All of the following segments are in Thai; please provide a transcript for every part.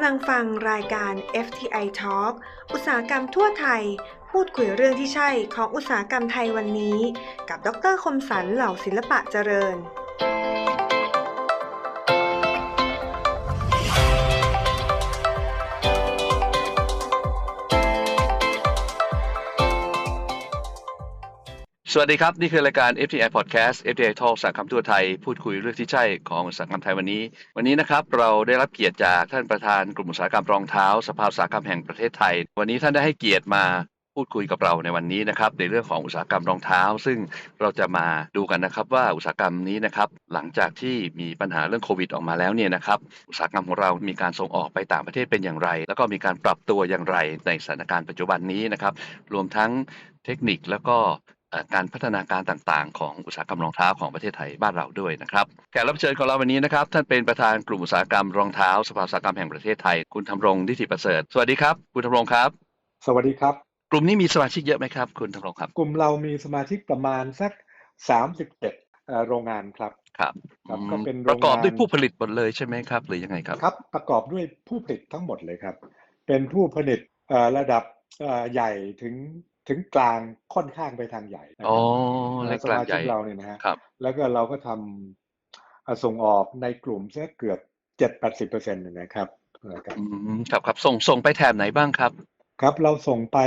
ำลังฟังรายการ FTI Talk อุตสาหกรรมทั่วไทย พูดคุยเรื่องที่ใช่ของอุตสาหกรรมไทยวันนี้ กับ ดรคมสันเหล่าศิลปะเจริญ สวัสดีครับ นี่คือรายการ FTI Podcast FTI Talk สาหกรรมทั่วไทย พูดคุยเรื่องที่ใช่ของอุตสาหกรรมไทยวันนี้ วันนี้นะครับเราได้รับเกียรติจากท่านประธานกลุ่มอุตสาหกรรมรองเท้า สภาอุตสาหกรรมแห่งประเทศไทย วันนี้ท่านได้ให้เกียรติมาพูดคุยกับเราในวันนี้นะครับในเรื่องของอุตสาหกรรมรองเท้า ซึ่งเราจะมาดูกันนะครับว่าอุตสาหกรรมนี้นะครับหลังจากที่มีปัญหาเรื่องโควิดออกมาแล้วเนี่ยนะครับอุตสาหกรรมของเรามีการส่งออกไปต่างประเทศเป็นอย่างไร แล้วก็มีการปรับตัวอย่างไรในสถานการณ์ปัจจุบันนี้นะครับรวมทั้งเทคนิคแล้วก็ การพัฒนาการต่างๆ ของอุตสาหกรรมรองเท้าของประเทศไทยบ้านเราด้วยนะครับแขกรับเชิญของเราวันนี้นะครับท่านเป็นประธานกลุ่มอุตสาหกรรมรองเท้าสภาอุตสาหกรรมแห่งประเทศไทย คุณธำรงนิติประเสริฐสวัสดีครับ คุณธำรงครับ สวัสดีครับ กลุ่มนี้มีสมาชิกเยอะไหมครับ คุณธำรงครับ กลุ่มเรามีสมาชิกประมาณสักสามสิบเจ็ดโรงงานครับครับครับอืมก็เป็นประกอบโรงงานด้วยผู้ผลิตหมดเลยใช่ไหมครับ หรือยังไงครับครับ ประกอบด้วยผู้ผลิตทั้งหมดเลยครับ เป็นผู้ผลิตเอ่อระดับเอ่อใหญ่ถึง ถึงกลางค่อนข้างไปทางใหญ่นะอ๋อครับเล็กสกลางมาใหชิญ่กเราเนี่ยนะฮะครับแล้วก็เราก็ทำเอ่อส่งออกในกลุ่มสักเกือบเจ็ดแปดสิบเปอร์เซ็นต์นะครับนะครับอืมครับครับส่งส่งไปแถบไหนบ้างครับ ครับเราส่งไป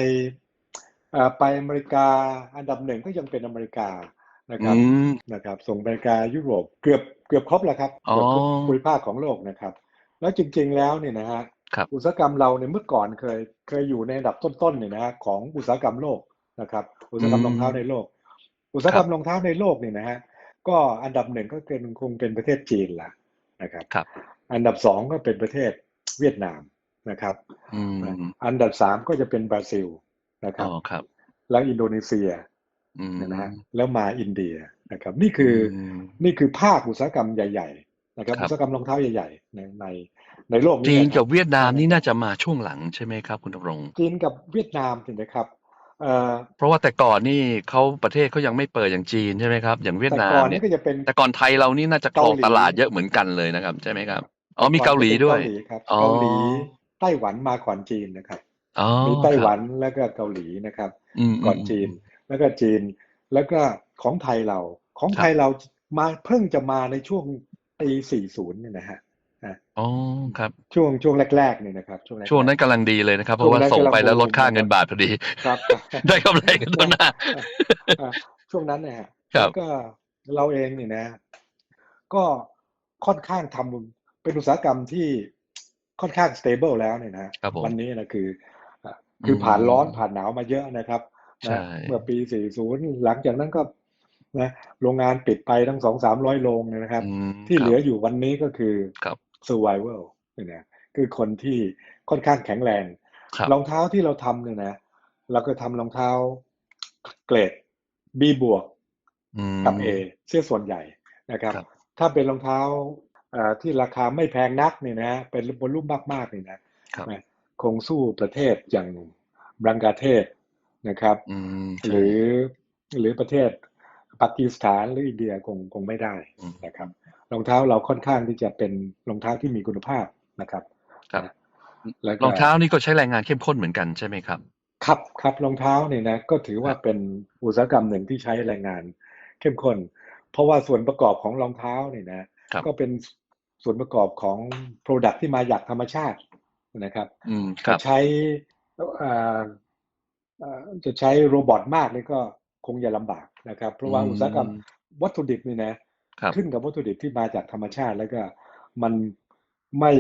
เอ่อไปอเมริกาอันดับหนึ่งก็ยังเป็นอเมริกานะครับอืมนะครับ ส่งไปอเมริกายุโรปเกือบเกือบครบแล้วครับอ๋อเกือบทุกภูมิภาคของโลกนะครับ แล้วจริง ๆแล้วเนี่ยนะฮะ ครับอุตสาหกรรมเราเนี่ยเมื่อก่อนเคยเคยอยู่ในอันดับต้นๆเนี่ยนะฮะของอุตสาหกรรมโลกนะครับ อุตสาหกรรมรองเท้าในโลก อุตสาหกรรมรองเท้าในโลกเนี่ยนะฮะก็อันดับหนึ่งก็เป็นคงเป็นประเทศจีนละนะครับครับ อันดับสองก็เป็นประเทศเวียดนามนะครับอืมอันดับสามก็จะเป็นบราซิลนะครัอ๋บอครับ แล้วอินโดนีเซียอืมนะฮะแล้วมาอินเดียนะครับ นี่คืออมนี่คือภาคอุตสาหกรรมใหญ่ ๆ นะครับครับอุตสาหกรรมรองเท้าใหญ่ๆในในในโลกนี้จีนนะคกัรับบเวียดนามนี่น่าจะมาช่วงหลังใช่ไหมครับ คุณธำรงจีนกับเวียดนามถูกไหมครับเอ่อเพราะว่าแต่ก่อนนี่เขาประเทศเขายังไม่เปิดอย่างจีนใช่ไหมครับ อย่างเวียดแต่นาก่มอนเนี่นี่ยก็จะเป็นแต่ก่อนไทยเรานี่น่าจะครองเกาหลีตลาดเยอะเหมือนกันเลยนะครับ ใช่ไหมครับอ๋อมีก่อนเกาหลีจะป็นด้วยเกาหลีครับอ๋อเกาหลีไต้หวันมาก่อนจีนนะครับอ๋อมีไต้หวัครับนแล้วก็เกาหลีนะครับมก่อนจีนแล้วก็จีน แล้วก็ของไทยเรา ของครับไทยเรามาเพิ่งจะมาในช่วง ปี40เนี่ยนะฮะอ๋อครับ ช่วงช่วงแรกๆเนี่ยนะครับ ช่วงแรกๆช่วงนั้นกำลังดีเลยนะครับ เพราะว่าช่วงนั้นส่งไปกำลังแล้วลดค่าบูมเงินบาทพอดี ครับ ได้กำไรกันตัวหน้าอ่าช่วงนั้นเนี่ยฮะครับแล้วก็เราเองเนี่ยนะ ก็ค่อนข้างทำเป็นอุตสาหกรรมที่ค่อนข้างสเตเบิลแล้วเนี่ยนะครับผมวันนี้นะคืออะคืออมผ่านร้อนผ่านหนาวมาเยอะนะครับใช่นะเมื่อปี 40 หลังจากนั้นก็ นะโรงงานปิดไปทั้งสองสามร้อยโรงเนี่ยนะครับอืมที่ครับเหลืออยู่วันนี้ก็คือครับ survival เนี่ยนะคือคนที่ค่อนข้างแข็งแรงครับรองเท้าที่เราทำเนี่ยนะ เราก็ทำรองเท้าเกรด B บวกอืมกับ A เสียส่วนใหญ่นะครับครับ ถ้าเป็นรองเท้าเอ่อที่ราคาไม่แพงนักเนี่ยนะ เป็นบอลลุ่มมากๆเนี่ยนะครับนะคงสู้ประเทศอย่างบังกลาเทศนะครับอืมหใช่รือหรือประเทศ ปากีสถานหรืออินเดียคงคงไม่ได้อืมนะครับรองเท้าเราค่อนข้างที่จะเป็นรองเท้าที่มีคุณภาพนะครับครับนะแล้วก็รองเท้านี่ก็ใช้แรงงานเข้มข้นเหมือนกันใช่ไหมครับ ครับครับรองเท้าเนี่ยนะก็ถือว่าเป็นอุตสาหกรรมหนึ่งที่ใช้แรงงานเข้มข้น เพราะว่าส่วนประกอบของรองเท้าเนี่ยนะครับก็เป็นส่วนประกอบของ Product ที่มาจากธรรมชาตินะครับอืมครับใช้เอ่อเอ่อจะใช้โรบอทมากนี่ก็ คงจะลำบากนะครับ เพราะว่าอืมอุตสาหกรรมวัตถุดิบนี่นะครับขึ้นกับวัตถุดิบที่มาจากธรรมชาติแล้วก็มันไม่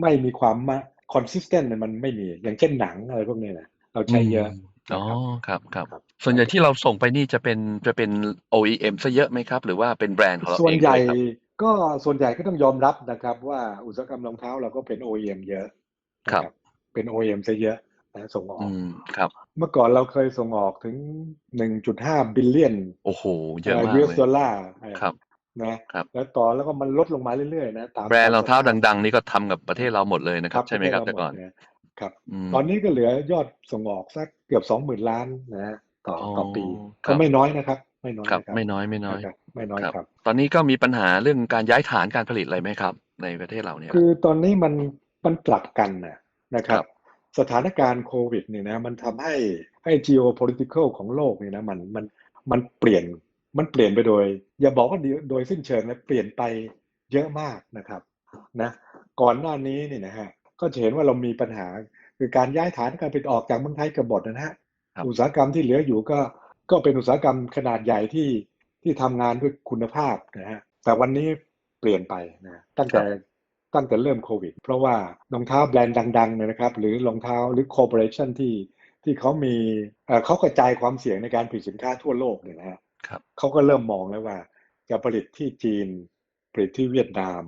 ไม่มีความมา consistent เนี่ยมันไม่มี อย่างเช่นหนังอะไรพวกนี้นะเราใช้เยอะมอ๋อนะครับครับครับครับ ส่วนใหญ่ที่เราส่งไปนี่จะเป็นจะเป็น OEM ซะเยอะไหมครับ หรือว่าเป็นแบรนด์ของเราส่วนเองใหญ่ด้วยครับก็ส่วนใหญ่ก็ต้องยอมรับนะครับ ว่าอุตสาหกรรมรองเท้าเราก็เป็น OEM เยอะนะครับ เป็น OEM ซะเยอะ นะส่งออกอืมครับ เมื่อก่อนเราเคยส่งออกถึง1.5บิลเลียนโอ้โหเยอะมากยูเลเอสยดอลลาร์ครับนะครับแล้วต่อแล้วก็มันลดลงมาเรื่อยๆนะตามแบรนด์รองเท้าสภพดัง ๆ นี่ก็ทำกับประเทศเราหมดเลยนะครับ ใช่ไหมครับปแต่ะเทศก่อนเราหมดนะครับมตอนนี้ก็เหลือยอดส่งออกสักเกือบ20,000ล้านนะฮะต่อออต่อปีครัก็บไม่น้อยนะครับไม่น้อยครับนะครับไม่น้อยไม่น้อยนะครับไม่น้อยครับครับ ตอนนี้ก็มีปัญหาเรื่องการย้ายฐานการผลิตอะไรไหมครับ ในประเทศเราเนี่ย คือตอนนี้มันมันกลับกันนะนะครับ สถานการณ์โควิดเนี่ยนะมันทำให้ให้ geopolitical ของโลกเนี่ยนะมันมันมันเปลี่ยนมันเปลี่ยนไปโดย อย่าบอกว่าโดยสิ้นเชิงนะเปลี่ยนไปเยอะมากนะครับนะก่อนหน้านี้เนี่ยนะฮะก็จะเห็นว่าเรามีปัญหาคือการย้ายฐานการผลิตออกจากเมืองไทยกบฏนะฮะอุตสาหกรรมที่เหลืออยู่ก็ก็เป็นอุตสาหกรรมขนาดใหญ่ที่ที่ทำงานด้วยคุณภาพนะฮะแต่วันนี้เปลี่ยนไปนะตั้งแต่ ตั้งแต่เริ่มโควิด เพราะว่ารองเท้าแบรนด์ดังๆเนี่ยนะครับ หรือรองเท้าหรือคอร์ปอเรชันที่ที่เขามีเขากระจายความเสี่ยงในการผลิตสินค้าทั่วโลกเนี่ยนะฮะเขาก็เริ่มมองแล้วว่า จะผลิตที่จีน ผลิตที่เวียดนาม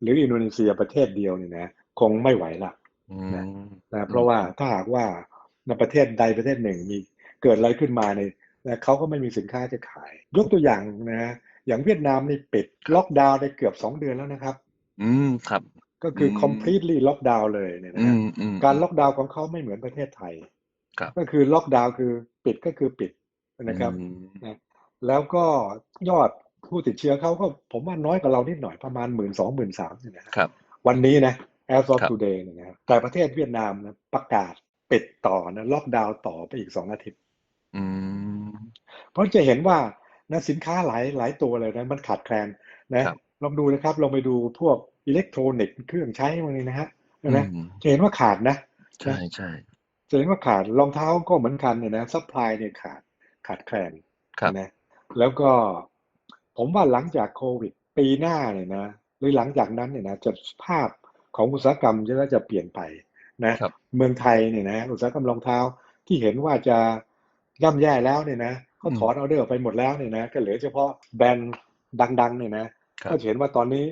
หรืออินโดนีเซียประเทศเดียวเนี่ยนะคงไม่ไหวละนะนะเพราะว่าถ้าหากว่าในประเทศใดประเทศหนึ่งมีเกิดอะไรขึ้นมาในนะเขาก็ไม่มีสินค้าจะขาย ยกตัวอย่างนะอย่างเวียดนามนี่ปิดล็อกดาวน์ได้เกือบสองเดือนแล้วนะครับ อืม ครับ ก็คือ completely ล็อกดาวน์เลยเนี่ยนะการล็อกดาวน์ของเขาไม่เหมือนประเทศไทยก็คือล็อกดาวน์คือปิดก็คือปิดนะครับนะแล้วก็ยอดผู้ติดเชื้อเขาก็ผมว่าน้อยกว่าเรานิดหน่อยประมาณหมื่นสองหมื่นสามเนี่ยนะครับ วันนี้นะ as of today เนี่ยนะแต่ประเทศเวียดนามนะประกาศปิดต่อนะล็อกดาวน์ต่อไปอีกสองอาทิตย์เพราะจะเห็นว่านะสินค้าหลายหลายตัวเลยนะมันขาดแคลนนะลองดูนะครับลองไปดูพวก อิเล็กทรอนิกส์เครื่องใช้พวกนี้นะฮะนะจะเห็นว่าขาดนะใช่ใช่จะเห็นว่าขาดรองเท้าก็เหมือนกันเนี่ยนะซัพพลายเนี่ยขาดขาดแคลนนะแล้วก็ผมว่าหลังจากโควิด ปีหน้าเนี่ยนะหรือหลังจากนั้นเนี่ยนะจะภาพของอุตสาหกรรมจะจะเปลี่ยนไปนะเมืองไทยเนี่ยนะอุตสาหกรรมรองเท้าที่เห็นว่าจะย่ำแย่แล้วเนี่ยนะเขาถอนออเดอร์ไปหมดแล้วเนี่ยนะก็เหลือเฉพาะแบรนด์ดังๆเนี่ยนะก็เห็นว่าตอนนี้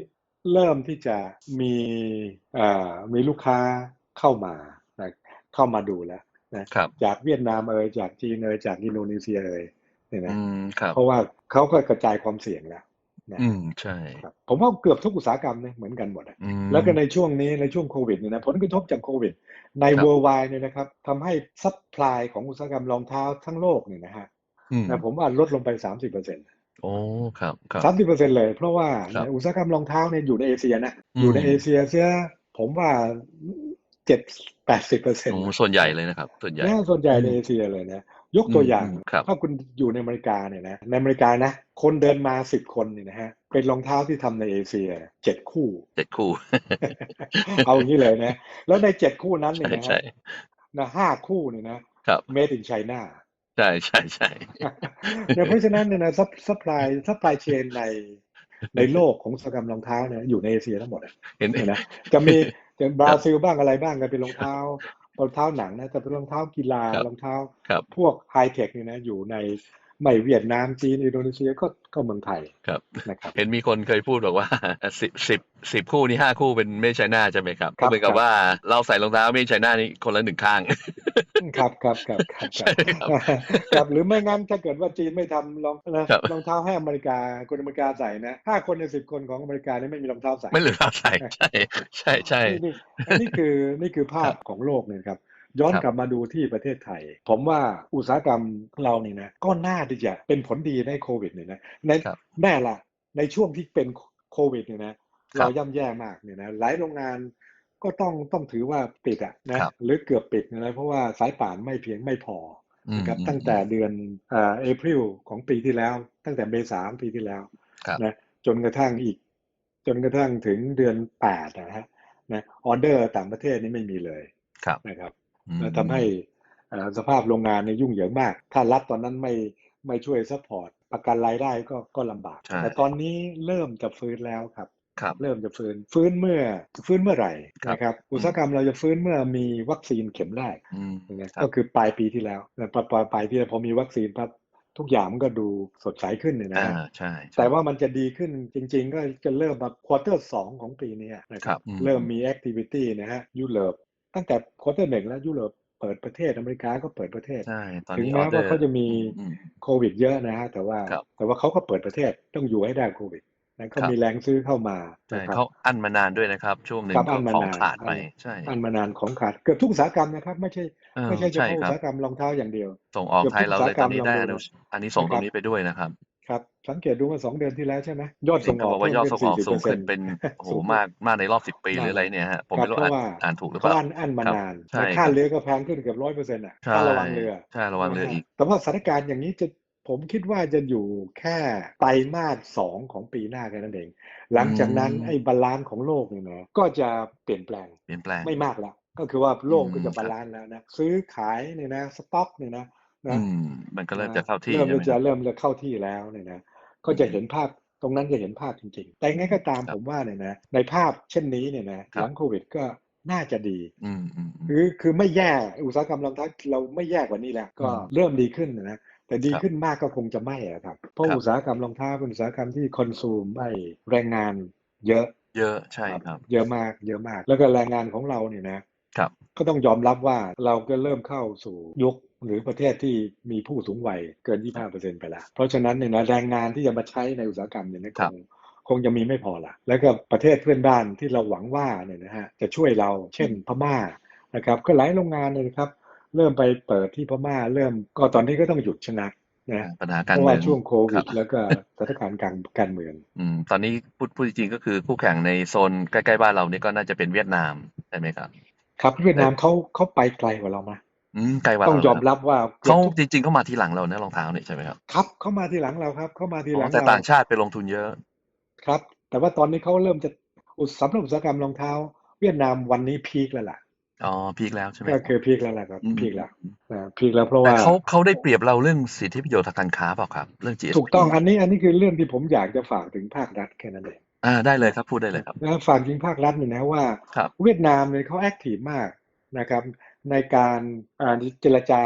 เริ่มที่จะมีอ่ามีลูกค้าเข้ามานะเข้ามาดูแล้วนะจากเวียดนามเอ่ยจากจีนเอ่ยจากอินโดนีเซียเอ่ยเนี่ยนะเพราะว่าเขาก็กระจายความเสี่ยงแล้วนะอืมใช่ผมว่าเกือบทุกอุตสาหกรรมเนี่ยเหมือนกันหมดแล้วก็ในช่วงนี้ในช่วงโควิดเนี่ยนะผลกระทบจากโควิด ในเวอร์ไวเนี่ยนะครับทำให้ซัพพลายของอุตสาหกรรมรองเท้าทั้งโลกเนี่ยนะฮะนะผมว่าลดลงไปสามสิบเปอร์เซ็นต์ โอ้ครับ สามสิบเปอร์เซ็นเลย เพราะว่าอุตสาหกรรมรองเท้าเนี่ยอยู่ในเอเชียนะอยู่ในเอเชียเสียผมว่าเจ็ดแปดสิบเปอร์เซ็นต์ส่วนใหญ่เลยนะครับ ส่วนใหญ่ส่วนใหญ่ในเอเชียเลยนะ ยกตัวอย่างถ้าคุณอยู่ในอเมริกาเนี่ยนะ ในอเมริกานะ คนเดินมาสิบคนเนี่ยนะฮะ เป็นรองเท้าที่ทำในเอเชียเจ็ดคู่ เจ็ดคู่ เอาอย่างนี้เลยนะ แล้วในเจ็ดคู่นั้นเนี่ยนะนะห้าคู่เนี่ยนะ made in China ใช่ใช่ใช่เพราะฉะนั้นเนี่ยนะซัพซัพพลายซัพพลายเชนในในโลกของสกรรมรองเท้าเนี่ยอยู่ในเอเชียทั้งหมดเห็นไหมนะจะมีจะบราซิลบ้างอะไรบ้างกันเป็นรองเท้ารองเท้าหนังนะแต่เป็นรองเท้ากีฬารองเท้าพวกไฮเทคเนี่ยนะอยู่ใน ไม่เวียดนามจีนอินโดนีเซียก็ก็เมืองไทยครับนะครับ เห็นมีคนเคยพูดบอกว่าสิบสิบสิบคู่นี่ห้าคู่เป็นไม่ใช่หน้าใช่ไหมครับก็เหมือนกับว่าเราใส่รองเท้าไม่ใช่หน้านี่คนละหนึ่งข้าง ครับครับครับครับครับหรือไม่งั้นถ้าเกิดว่าจีนไม่ทำรองรองเท้าให้อเมริกาคนอเมริกาใส่นะห้าคนในสิบคนของอเมริกานี่ไม่มีรองเท้าใส่ไม่เหลือใส่ใช่ใช่ใช่นี่คือนี่คือภาพของโลกเนี่ยครับ ย้อนกลับมาดูที่ประเทศไทย ผมว่าอุตสาหกรรมเรานี่นะก็น่าที่จะเป็นผลดีในโควิดเนี่ยนะในแน่ละในช่วงที่เป็นโควิดเนี่ยนะเราย่ำแย่มากเนี่ยนะหลายโรงงานก็ต้องต้องถือว่าปิดอะนะหรือเกือบปิดนะเพราะว่าสายป่านไม่เพียงไม่พอนะครับตั้งแต่เดือนอ่าเอพริลของปีที่แล้ว ตั้งแต่เมษาปีที่แล้วนะจนกระทั่งอีก จนกระทั่งถึงเดือนแปดนะฮะนะออเดอร์ต่างประเทศนี่ไม่มีเลยนะครับ ทำให้สภาพโรงงานในยุ่งเหยิงมาก ถ้ารัฐตอนนั้นไม่ไม่ช่วยซัพพอร์ตประกันรายได้ก็ก็ลำบาก แต่ตอนนี้เริ่มจะฟื้นแล้วครับครับเริ่มจะฟื้นฟื้นเมื่อฟื้นเมื่อไหร่นะครับ อุตสาหกรรมเราจะฟื้นเมื่อมีวัคซีนเข็มแรกก็คือปลายปีที่แล้วปลายปลายที่พอมีวัคซีนปั๊บทุกอย่างมันก็ดูสดใสขึ้นเนี่ยนะใช่แต่ว่ามันจะดีขึ้นจริง ๆ ก็จะเริ่มมาควอเตอร์สองของปีนี้นะครับ เริ่มมีแอคทิวิตี้นะฮะยุโรป ตั้งแต่ควอเตอร์หนึ่งแล้วยุโรปเปิดประเทศอเมริกาก็เปิดประเทศ ใช่ตอนถึงนี้แม้ว่าเขาจะมีโควิดเยอะนะฮะแต่ว่าแต่ว่าเขาก็เปิดประเทศต้องอยู่ให้ได้โควิดนั้นก็มีแรงซื้อเข้ามาใช่เขาอั้นมานานด้วยนะครับ ช่วงหนึ่งของขาดไปใช่อั้นมานานของขาดเกือบทุกอุตสาหกรรมนะครับ ไม่ใช่ไม่ใช่เฉพาะอุตสาหกรรมรองเท้าอย่างเดียว ส่งออกไทยเราเลยตอนนี้ได้อันนี้ส่งตรงนี้ไปด้วยนะครับ ครับ สังเกตดูมาสองเดือนที่แล้วใช่ไหมยอดเห็ส่นงอเขาอกบอกว่ายอดส่งออกสูงขึ้น40%เป็นโอ้โหสูงมากมากในรอบสิบปีหรือมากอะไรเนี่ยฮะผมครัไม่บรู้เพอ่านราะว่าอ่านถูกหรือเปเขาล่าอันอันมาครับนานใช่แล้วค่าเรือก็แพงขึ้นเกือบร้อยเปอร์เซ็นต์อะใช่ค่าระวังเรือใช่ระวังเรืออีกแต่ว่าสถานการณ์อย่างนี้จะผมคิดว่าจะอยู่แค่ไตรมาสสองของปีหน้าแค่นั้นเอง หลังจากนั้นอืมไอ้บาลานซ์ของโลกเนี่ยนะก็จะเปลี่ยนแปลงเปลี่ยนแปลงไม่มากแล้วก็คือว่าโลกก็อืจะมบาลานซ์แล้วนะซื้อขายเนี่ยนะสต็อกเนี่ยนะอื นะมมันก็เริ่มจะเข้าที่เริ่มใช่ไหมจะครับเริ่มจะเข้าที่แล้วเนี่ยนะก็จะเห็นภาพตรงนั้นจะเห็นภาพจริง ๆ แต่ยังไงก็ตามครับผมว่าเนี่ยนะในภาพเช่นนี้เนี่ยนะครับหลังโควิดก็น่าจะดีอืมอืมอืมคือคือไม่แย่อุตสาหกรรมรองเท้าเราไม่แย่กว่านี้แล้วก็อืมเริ่มดีขึ้นนะแต่ดีครับขึ้นมากก็คงจะไม่อะครับเพราะครับอุตสาหกรรมรองเท้าเป็นอุตสาหกรรมที่คอนซูมไอ้แรงงานเยอะ เยอะใช่ครับ เยอะมากเยอะมาก แล้วก็แรงงานของเราเนี่ยนะครับก็ต้องยอมรับว่าเราก็เริ่มเข้าสู่ยุค หรือประเทศที่มีผู้สูงวัยเกิน 25%ไปแล้ว เพราะฉะนั้นเนี่ยนะแรงงานที่จะมาใช้ในอุตสาหกรรมเนี่ยนะคครับงคงจะมีไม่พอละแล้วก็ประเทศเพื่อนบ้านที่เราหวังว่าเนี่ยนะฮะจะช่วยเราเช่นพม่านะครับก็หลายโรงงานเลยนะครับเริ่มไปเปิดที่พม่าเริ่มก็ตอนนี้ก็ต้องหยุดชะนักนะปัญหาเพการราะเมืว่าองช่วงโคควิรัดบแล้วก็สถานการณ์การการเมืองอืมตอนนี้พูดพูดจริงๆก็คือคู่แข่งในโซนใกล้ๆบ้านเรานี่ก็น่าจะเป็นเวียดนามใช่ไหมครับ ครับเวียดนามเขาเขาไปไกลกว่าเรามา อืมไกลกว่าต้องเรายอมนะรับว่ากือบเขาทุกจริง ๆเขามาทีหลังเราเนี่ยรองเท้าเนี่ยใช่ไหมครับครับเข้ามาทีหลังเราครับ เข้ามาทีหอ๋ลัองแต่เรา ต่างชาติไปลงทุนเยอะ ครับ แต่ว่าตอนนี้เขาเริ่มจะอุตสาหกรรมอุตสาหกรรมรองเท้า เวียดนามวันนี้พีคแล้วล่ะ อ๋อพีคแล้วใช่ไหมก็คือพีคแล้วล่ะครับ อืมพีคแล้วนะพีคแล้วเพราะแต่ว่าเขาเขาได้เปรียบเราเรื่องสิทธิประโยชน์ทางการค้าเปล่าครับ เรื่อง GSP ถูกต้องอันนี้อันนี้คือเรื่องที่ผมอยากจะฝากถึงภาครัฐแค่นั้นเองอ่าได้เลยครับพูดได้เลยครับ นะฝากถึงภาครัฐเนี่ยนะว่า ครับ เวียดนามเนี่ยเขาแอคทีฟมากนะครับ ในการอ่าเจรจา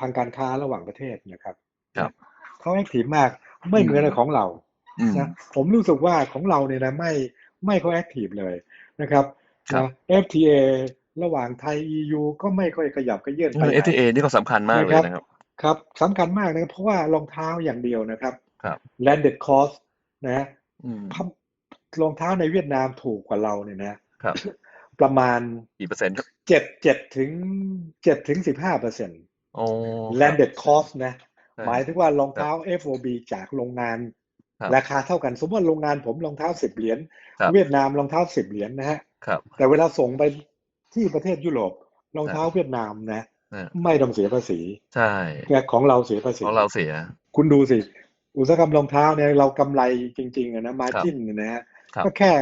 ทางการค้าระหว่างประเทศนะครับ ครับเขาแอคทีฟมากไม่เหมือนกับของเราอืมนะผมรู้สึกว่าของเราเนี่ยนะไม่ไม่ค่อยแอคทีฟเลยนะครับครับนะ FTA ระหว่างไทย EU ก็ไม่ค่อยขยับขยื่นเอไปอไหน FTA นี่ก็สำคัญมากเลยนะครับ ครับสำคัญมากนะครับเพราะว่ารองเท้าอย่างเดียวนะครับครับ landed cost นะอืมพับรองเท้าในเวียดนามถูกกว่าเราเนี่ยนะครับ ประมาณกี่เปอร์เซ็นต์ครับเจ็ดเจ็ดถึงเจ็ดถึงสิบห้าเปอร์เซ็นต์โอ้ landed cost นะใช่หมายถึงว่ารองเท้า FOB จากโรงงานครับราคาเท่ากัน สมมติว่าโรงงานผมรองเท้าสิบเหรียญครับเวียดนามรองเท้าสิบเหรียญนะฮะครับแต่เวลาส่งไปที่ประเทศยุโรปรองเท้าเวียดนามนะอ่าไม่ต้องเสียภาษี ใช่แต่ของเราเสียภาษีของเราเสีย คุณดูสิ อุตสาหกรรมรองเท้าเนี่ยเรากำไรจริงๆอะนะมาจิ้นเนี่ยนะฮะครับก็แค่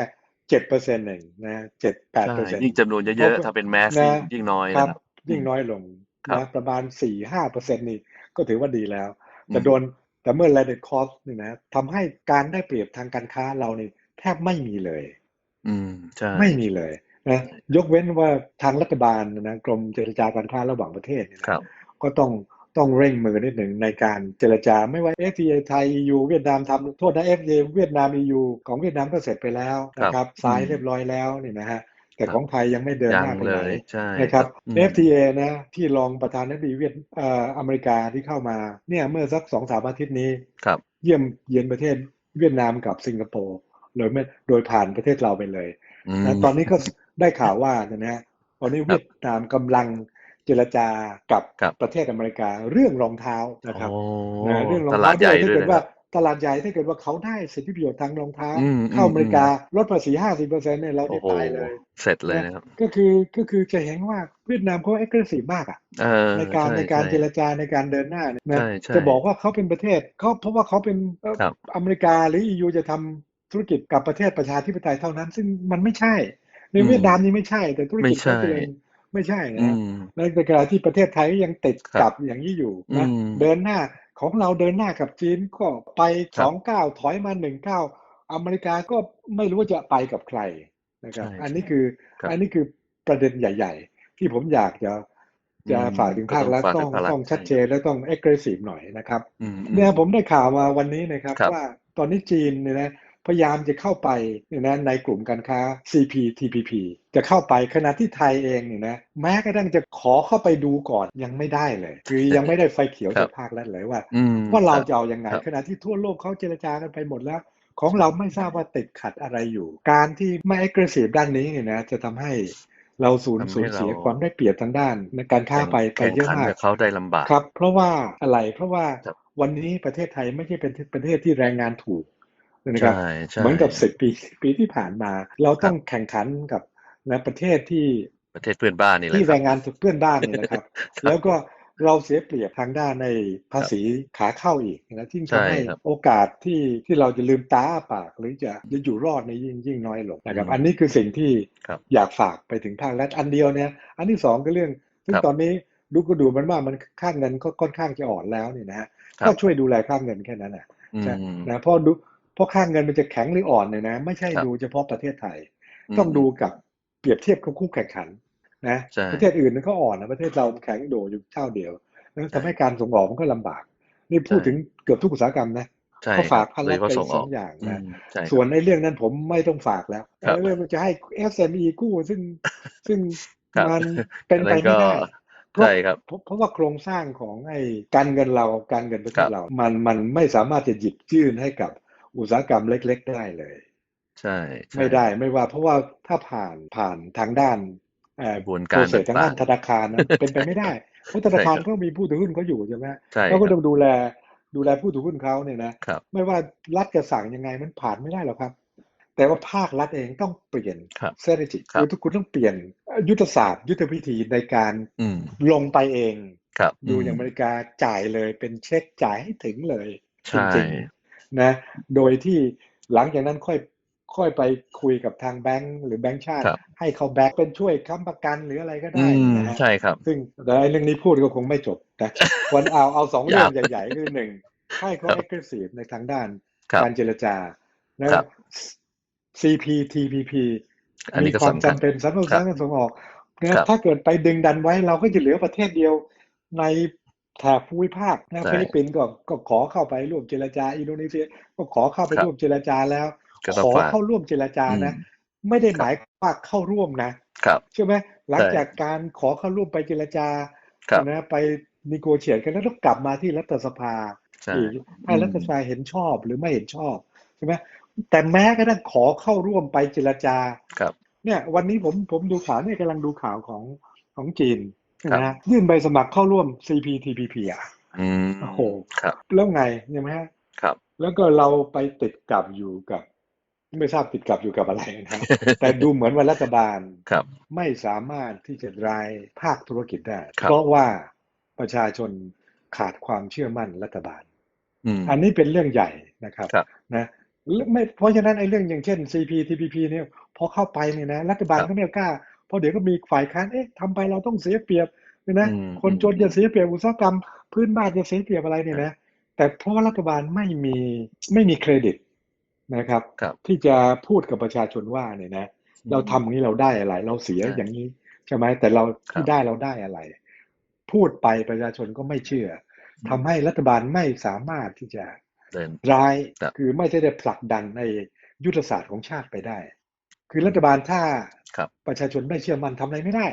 เจ็ดเปอร์เซ็นต์เองนะเจ็ดแปดใช่เปอร์เซ็นต์ยิ่งจำนวนเยเพราะอะๆถ้าเป็นแมสนี่นะยิ่งน้อยครันะบครับ ยิ่งน้อยลงครับนะประมาณสี่ห้าเปอร์เซ็นต์นี่ก็ถือว่าดีแล้ว แต่อืมโดนแต่เมื่อ landed cost นี่นะทำให้การได้เปรียบทางการค้าเรานี่แทบไม่มีเลย อืมใช่ไม่มีเลยนะยกเว้นว่าทางรัฐบาลนะกรมเจรจาการค้าระหว่างประเทศเนี่ยนะครับก็ต้อง ต้องเร่งมือนิดหนึ่งในการเจรจาไม่ว่า FTA ไทย EU เวียดนามทำโทษนะ FTA เวียดนาม EU ของเวียดนามก็เสร็จไปแล้วนะครับทรายเรียบร้อยแล้วนี่นะฮะแต่ของไทยยังไม่เดินยัหงน้าไปเลไหนยใช่นะครับอืม FTA นะที่รองประธานาธิบดีเวียดเอ่ออเมริกาที่เข้ามาเนี่ยเมื่อสักสองสามอาทิตย์นี้ครับเยี่ยมเยียนประเทศเวียดนามกับสิงคโปร์โดยไม่โดยผ่านประเทศเราไปเลยอืนะมตอนนี้ก็ได้ข่าวว่านะฮะตอนนี้ครับเวียดนามกำลัง เจรจากับครับประเทศอเมริกาเรื่องรองเท้านะครับโอ้นะเรื่องรองตเท้าลาดใหญ่ถ้าด้วยเกิดนะคว่ารับตลาดใหญ่ถ้าเกิดว่าเขาได้สิทธิประโยชน์ทางรองเท้าอืมเข้าอืมอเมริกาลดภาษีห้าสิบเปอร์เซ็นต์เนี่ยเราโอ้ได้โหตายเลย เสร็จเลยนะครับ ก็คือก็คือจะเห็นว่าเวียดนามเขาเอ็กซ์คทีฟมากอะเออในการช่ในการช่เจรจาในการเดินหน้าเนี่ยนะใช่ใช่จะบอกว่าเขาเป็นประเทศเขาเพราะว่าเขาเป็นเอ่อครับอเมริกาหรือ EU จะทำธุรกิจกับประเทศประชาธิปไตยเท่านั้น ซึ่งมันไม่ใช่ ในอืมเวียดนามนี่ไม่ใช่แต่ธุรกิจไม่ใช่เขาเอง ไม่ใช่อืนะมในขณะที่ประเทศไทยก็ยังติดครับกับอย่างนี้อยู่นะอืมเดินหน้าของเราเดินหน้ากับจีนก็ไปครัสบองก้าวถอยมาหนึ่งก้าวอเมริกาก็ไม่รู้ว่าจะไปกับใครนะครับใช่อันนี้คือครับอันนี้คือประเด็นใหญ่ ๆ ที่ผมอยากจะจะอืมฝากถึงภาครัฐก็ต้ต้อองงฝากถึงภาครัฐต้องชัดเจนและต้อง aggressive หน่อยนะครับอืมเนี่ยผมได้ข่าวมาวันนี้นะครับครับว่าตอนนี้จีนเนี่ยนะ พยายามจะเข้าไปเนี่ยนะในกลุ่มการค้า CPTPP จะเข้าไปขณะที่ไทยเองเนี่ยนะแม้กระทั่งจะขอเข้าไปดูก่อนยังไม่ได้เลย คือยังไม่ได้ไฟเขียวครัจากบภาครัฐเลยว่าอืมว่าเราครับจะเอายังไงครับขณะที่ทั่วโลกเขาเจรจากันไปหมดแล้วของเราไม่ทราบว่าติดขัดอะไรอยู่ การที่ไม่ aggressive ด้านนี้เนี่ยนะจะทำให้เราสูญทำให้สูญเสียเราความได้เปรียบทางด้านในการค้าไปไปแข่งเยอะขันมากกับเขาได้ลำบากครับ เพราะว่าอะไรเพราะว่าครับวันนี้ประเทศไทยไม่ใช่เป็นประเทศที่แรงงานถูก นะครับใช่ใช่เหมือนกับสิบปีปีที่ผ่านมา เราต้องแข่งขันกับนะประเทศที่ประเทศเพื่อนบ้านนี่แหละที่คแรรับงงานเพื่อนบ้านเนี่ยนะครับ แล้วก็เราเสียเปรียบทางด้านในภาษีขาเข้าอีกนะที่ใช่ทำให้ครับโอกาสที่ที่เราจะลืมตาอ้าปาก หรือจะจะอยู่รอดในยิ่งยิ่งน้อยลงนะครับอืมอันนี้คือสิ่งที่ครับอยากฝากไปถึงภาครัฐอันเดียวเนี่ย อันที่สองก็เรื่องซึ่งครับตอนนี้ดูก็ดูมันว่ามันค่าเงินก็ค่อนข้างจะอ่อนแล้วเนี่ยนะฮะครับก็ช่วยดูแลค่าเงินแค่นั้นนะอืมใช่นะเพราะดู เพราะค่าเงินมันจะแข็งหรืออ่อนเนี่ยนะ ไม่ใช่ครับดูเฉพาะประเทศไทยมต้องดูกับเปรียบเทียบกับคู่แข่งขันนะใช่ประเทศอื่นมันก็อ่อนนะประเทศเราแข็งโดดอยู่เจ้าเดียวแล้วทำให้การส่งออกมันก็ลำบาก นี่พูดใช่ถึงเกือบทุกอุตสาหกรรมนะใช่ก็ฝากครัพับนโดรัยฐเฉพาะไปส่งอสออกงอย่างอืนะมใช่ครับส่วนในเรื่องนั้นผมไม่ต้องฝากแล้วครับเรื่องมันจะให้ SME กู้ซึ่งซึ่งครับมันเป็นไปอันนั้นก็ไม่ได้เพราะใช่ครับเพราะเพราะว่าโครงสร้างของไอ้การเงินเราการเงินประเทครัศบเรา มันมันไม่สามารถจะหยิบยื่นให้กับ อุตสาหกรรมเล็ก ๆ ได้เลยใช่ใช่ ไม่ได้ไม่ว่า เพราะว่าถ้าผ่านผ่านทางด้านเอ่อกระบวนโปการรเซสทางด้านต่างๆธนาคารนะเป็นไปไม่ได้เพราะธนาคารใช่ครับก็มีผู้ถือหุ้นเขาอยู่ใช่ไหมใช่เขาก็คต้รัอบงดูแลดูแลผู้ถือหุ้นเขาเนี่ยนะครับไม่ว่ารัฐจะสั่งยังไงมันผ่านไม่ได้หรอกครับ แต่ว่าภาครัฐเองต้องเปลี่ยนครับ strategy ครับคือทุกคนต้องเปลี่ยนยุทธศาสตร์ ยุทธวิธีในการอืมลงไปเองครับดูอย่างอเมริกาจ่ายเลยเป็นเช็คจ่ายให้ถึงเลยจใช่ริงๆ นะโดยที่หลังจากนั้นค่อยค่อยไปคุยกับทางแบงก์หรือแบงก์ชาติครับให้เขาแบกเป็นช่วยค้ำประกันหรืออะไรก็อืได้มนะฮะใช่ครับ ซึ่งแต่ไอ้เรื่องนี้พูดก็คงไม่จบนะวันเอาเอาสองเรื่องยาวใหญ่ๆ คือหนึ่งให้เขาครับ aggressive ในทางด้านครับการเจรจานะครับ CPTPP อันนี้มีก็ความสำคัญจำเป็นสำหรับอุตครัสาบหกรรมส่งออกนะครับถ้าเกิดไปดึงดันไว้เราก็จะเหลือประเทศเดียวใน แถบภูมิภาคนะใช่ฟิลิปปินส์ก็ก็ขอเข้าไปร่วมเจรจาอินโดนีเซีย ก็ขอเข้าไปครับร่วมเจรจาแล้วก็ต้องขอฝากเข้าร่วมเจรจานะอืมไม่ได้หมายความว่าเข้าร่วมนะครับใช่ไหมหลังใช่จากการขอเข้าร่วมไปเจรจาครับนะไปนิโกเชียตกันแล้วต้องกลับมาที่รัฐสภาใช่อีกให้อืมรัฐสภาเห็นชอบหรือไม่เห็นชอบใช่ไหมแต่แม้กระทั่งขอเข้าร่วมไปเจรจาครับ เนี่ย วันนี้ผมผมดูข่าวเนี่ยกำลังดูข่าวของของจีนครับ นะฮะยื่นใบสมัครเข้าร่วม CPTPP อะอืมโอ้โหครับแล้วไงใช่ไหมฮะครับ แล้วก็เราไปติดกับอยู่กับ ไม่ทราบติดกับอยู่กับอะไรนะแต่ดูเหมือนว่ารัฐบาลครับไม่สามารถที่จะรายภาคธุรกิจได้ครับเพราะว่าประชาชนขาดความเชื่อมั่นรัฐบาลอืมอันนี้เป็นเรื่องใหญ่นะครับครับนะไม่เพราะฉะนั้นไอ้เรื่องอย่างเช่น CPTPP เนี่ยพอเข้าไปเนี่ยนะรัฐบาลครับก็ไม่กล้าเพราะเดี๋ยวก็มีฝ่ายค้านเอ๊ะทำไปเราต้องเสียเปรียบเนี่ยนะอืมคนจนอืมจะเสียเปรียบอุตสาหกรรม พื้นบ้านจะเสียเปรียบอะไรเนี่ยนะแต่เพราะว่ารัฐบาลไม่มีไม่มีเครดิตนะครับครับที่จะพูดกับประชาชนว่าเนี่ยนะเราทำอย่างนี้เราได้อะไร เราเสียใช่อย่างนี้ใช่ไหมแต่เราครับที่ได้เราได้อะไร พูดไปประชาชนก็ไม่เชื่อทำให้รัฐบาลไม่สามารถที่จะเดินร้ายครับคือไม่ได้ผลักดันในยุทธศาสตร์ของชาติไปได้ คือรัฐบาลถ้าครับ ประชาชนไม่เชื่อมันทำอะไรไม่ได้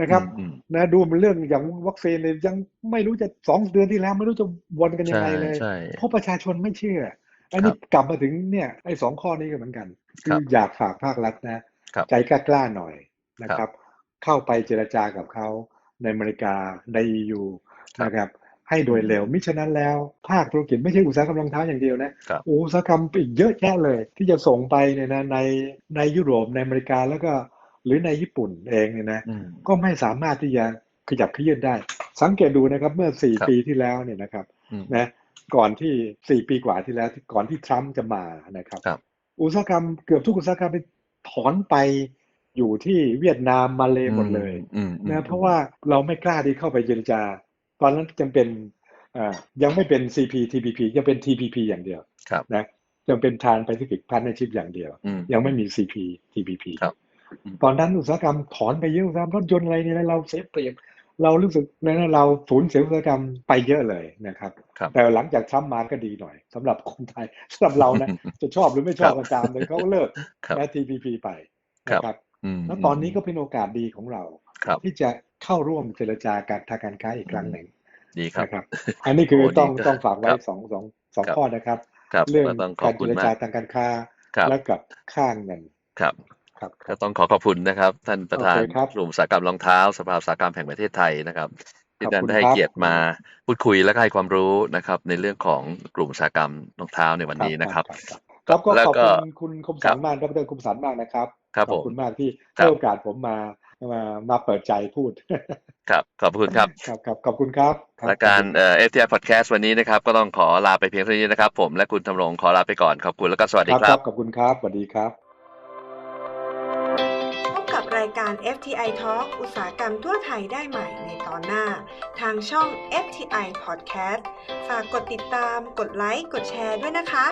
นะครับอืมนะดูมันเรื่องอย่างวัคซีนเนี่ยยังไม่รู้จะสองเดือนที่แล้ว ไม่รู้จะวนกันยังไงเลยใช่เพราะประชาชนไม่เชื่อ อันนี้กลับมาถึงเนี่ยไอ้สองข้อนี้ก็เหมือนกันคคืรัอบอยากฝากภาครัฐนะครับใจกล้าๆหน่อยนะคครัรับบเข้าไปเจรจากับเขาในอเมริกาใน EU ครับนะครับให้โดยเร็วมิฉะนั้นแล้ว ภาคธุรกิจไม่ใช่อุตสาหกรรมรองเท้าอย่างเดียวนะครับอุตสาหกรรมอีกเยอะแยะเลย ที่จะส่งไปเนี่ยนะในในยุโรปในอเมริกาแล้วก็ หรือในญี่ปุ่นเองเนี่ยนะอืมก็ไม่สามารถที่จะขยับขยื่นได้ สังเกตดูนะครับเมื่อสี่ครับปีที่แล้วเนี่ยนะครับอืมนะก่อนที่สี่ปีกว่าที่แล้วที่ก่อนที่ทรัมป์จะมานะครับครับ อุตสาหกรรมเกือบทุกอุตสาหกรรมไปถอนไปอยู่ที่เวียดนามมาเลหมดเลยอืมอืมนะเพราะว่าเราไม่กล้าที่เข้าไปเจรจา ตอนนั้นยังเป็นอ่ายังไม่เป็น CPTPP ยังเป็น TPP อย่างเดียวครับนะยังเป็น Trans Pacific Partnership อย่างเดียวอืมยังไม่มี CPTPP ครับอืม ตอนนั้นอุตสาหกรรมถอนไปเยอะอุตสาหกรรมรถยนต์อะไรเนี่ยเราเสียเปรียบเรารู้สึกนะเราสูญเสียอุตสาหกรรมไปเยอะเลยนะครับครับแต่หลังจากทรัมป์มาก็ดีหน่อยสำหรับคนไทยสำหรับเรานะจะชอบหรือไม่ชอบก็ตามเลยเขาก็เลิกครับนะ TPP ไปครับนะครับอืมแล้วตอนนี้ก็เป็นโอกาสดีของเราครับที่จะเข้าร่วมเจรจาการทางการค้าอีกครั้งหนึ่งดีครับนะครับอันนี้คือโอ้ดีต้องครับต้องฝากไว้ครับสองสองสองครับข้อนะครับครับ เรื่องก็ต้องขอกาบรเจคุณรมาจากทางการค้าครับและกับค่าเงินครับ ครับก็ต้องขอขอบคุณนะครับ ท่านประธานโอเคครับกลุ่มอุตสาหกรรมรองเท้า สภาอุตสาหกรรมแห่งประเทศไทยนะครับที่ขอบท่านคุณได้ให้ครับเกียรติมาพูดคุยและก็ให้ความรู้นะครับ ในเรื่องของกลุ่มอุตสาหกรรมรองเท้าในวันนี้นะครับครับก็แล้วขอบก็คุณคุณคมครัสับนมากดรคมสันมากนะครับครับขอบผมคุณมากที่ครัให้บโอกาสผมมามามาเปิดใจพูด ครับ ขอบคุณครับครับครับขอบคุณครับคบรายการขอบคุณเอ่อ FTI Podcast วันนี้นะครับ ก็ต้องขอลาไปเพียงเท่านี้นะครับ ผมและคุณธำรงขอลาไปก่อนขอบคุณแล้วก็สวัสดีครับคครัรับบขอบคุณครับสวัสดีครับพบกับรายการ FTI Talk อุตสาหกรรมทั่วไทยได้ใหม่ในตอนหน้า ทางช่อง FTI Podcast ฝากกดติดตาม กดไลค์ กดแชร์ด้วยนะคะ